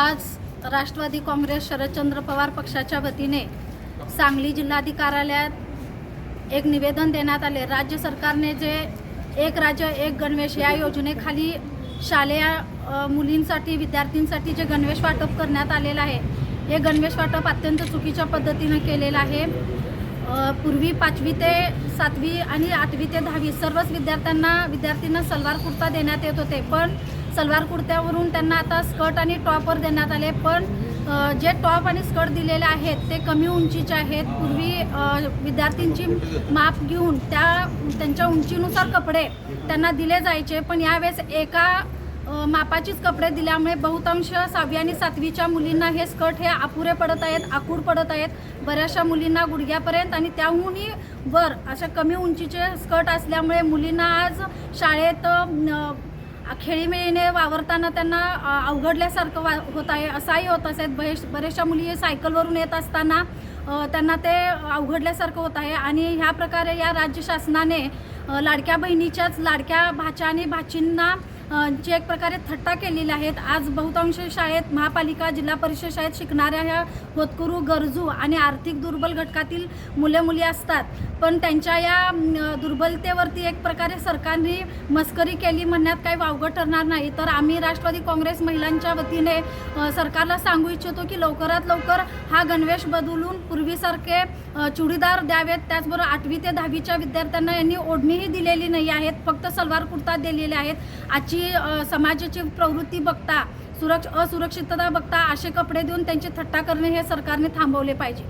आज राष्ट्रवादी काँग्रेस शरदचंद्र पवार पक्षाच्या वतीने सांगली जिल्हाधिकारी कार्यालयात एक निवेदन देण्यात आले. राज्य सरकारने जे एक राज्य एक गणवेश या योजनेखाली शालेय मुलींसाठी विद्यार्थ्यांसाठी जे गणवेश वाटप करण्यात आलेलं आहे हे गणवेश वाटप अत्यंत चुकीच्या पद्धतीनं केलेलं आहे. पूर्वी पाचवी ते सातवी आणि आठवी ते दहावी सर्वच विद्यार्थ्यांना विद्यार्थ्यांना सलवार कुर्ता देण्यात येत होते. पण सलवार कुर्त्यावरून त्यांना आता स्कर्ट आणि टॉपवर देण्यात आले. पण जे टॉप आणि स्कर्ट दिलेले आहेत ते कमी उंचीचे आहेत. पूर्वी विद्यार्थ्यांची माप घेऊन त्या त्यांच्या उंचीनुसार कपडे त्यांना दिले जायचे. पण यावेळेस एका मापाचीच कपडे दिल्यामुळे बहुतांश सहावी आणि सातवीच्या मुलींना हे स्कर्ट हे अपुरे पडत आहेत आकूड पडत आहेत. बऱ्याचशा मुलींना गुडघ्यापर्यंत आणि त्याहूनही वर अशा कमी उंचीचे स्कर्ट असल्यामुळे मुलींना आज शाळेत खेळीमेळीने वावरताना त्यांना अवघडल्यासारखं वा होत आहे असाही होत असेल बरेच बऱ्याचशा मुली सायकलवरून येत असताना त्यांना ते अवघडल्यासारखं होत आहे. आणि ह्या प्रकारे या राज्य शासनाने लाडक्या बहिणीच्याच लाडक्या भाच्या आणि भाचींना जे एक प्रकारे थट्टा केलेली आहेत. आज बहुतांश शाळेत महापालिका जिल्हा परिषद शाळेत शिकणाऱ्या ह्या होतकुरू गरजू आणि आर्थिक दुर्बल घटकातील मुले मुली असतात. पण त्यांच्या या दुर्बलतेवरती एक प्रकारे सरकारने मस्करी केली म्हणण्यात काही वावगं ठरणार नाही. तर आम्ही राष्ट्रवादी काँग्रेस महिलांच्या वतीने सरकारला सांगू इच्छितो की लवकरात लवकर हा गणवेश बदलून पूर्वीसारखे चुडीदार द्यावेत. त्याचबरोबर आठवी ते दहावीच्या विद्यार्थ्यांना यांनी ओढणीही दिलेली नाही आहेत. फक्त सलवार कुर्ता दिलेले आहेत. आजची समाजाची प्रवृत्ती बघता सुरक्ष असुरक्षितता बघता असे कपडे देऊन त्यांची थट्टा करणे हे सरकारने थांबवले पाहिजे.